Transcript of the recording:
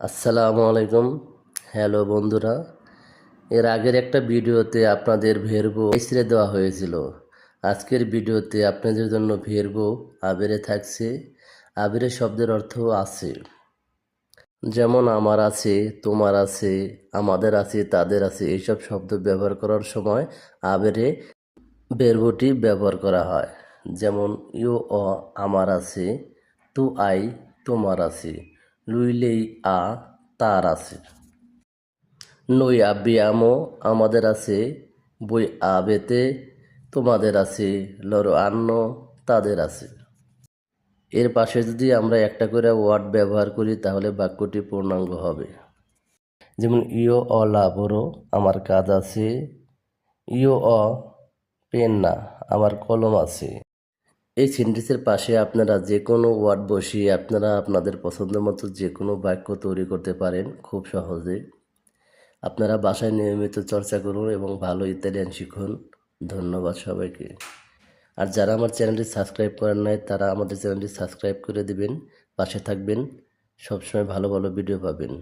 আসসালামু আলাইকুম। হ্যালো বন্ধুরা, এর আগের একটা ভিডিওতে আপনাদের ভেরবো ছেড়ে দেওয়া হয়েছিল। আজকের ভিডিওতে আপনাদের জন্য ভেরবো আবেরে থাকছে। আবেরে শব্দের অর্থ আছে, যেমন আমার আছে, তোমার আছে, আমাদের আছে, তাদের আছে, এইসব শব্দ ব্যবহার করার সময় আবেরে বেরবটি ব্যবহার করা হয়। যেমন ইউ, অ, আমার আছে, তু, আই, তোমার আছে। লুইলেই আ তার আছে। নই আব্বি আমো আমাদের আছে, বই আবেতে তোমাদের আছে, লরো আন্ন তাদের আছে। এর পাশে যদি আমরা একটা করে ওয়ার্ড ব্যবহার করি, তাহলে বাক্যটি পূর্ণাঙ্গ হবে। যেমন ইও অ লাভরো আমার কাজ আছে। ইও অ পেন না আমার কলম আছে। এই সেন্টেন্সের পাশে আপনারা যে কোনো ওয়ার্ড বসিয়ে আপনারা আপনাদের পছন্দ মতো যে কোনো বাক্য তৈরি করতে পারেন খুব সহজে। আপনারা বাসায় নিয়মিত চর্চা করুন এবং ভালো ইতালিয়ান শিখুন। ধন্যবাদ সবাইকে। আর যারা আমার চ্যানেলটি সাবস্ক্রাইব করেন নাই, তারা আমাদের চ্যানেলটি সাবস্ক্রাইব করে দেবেন, পাশে থাকবেন। সবসময় ভালো ভালো ভিডিও পাবেন।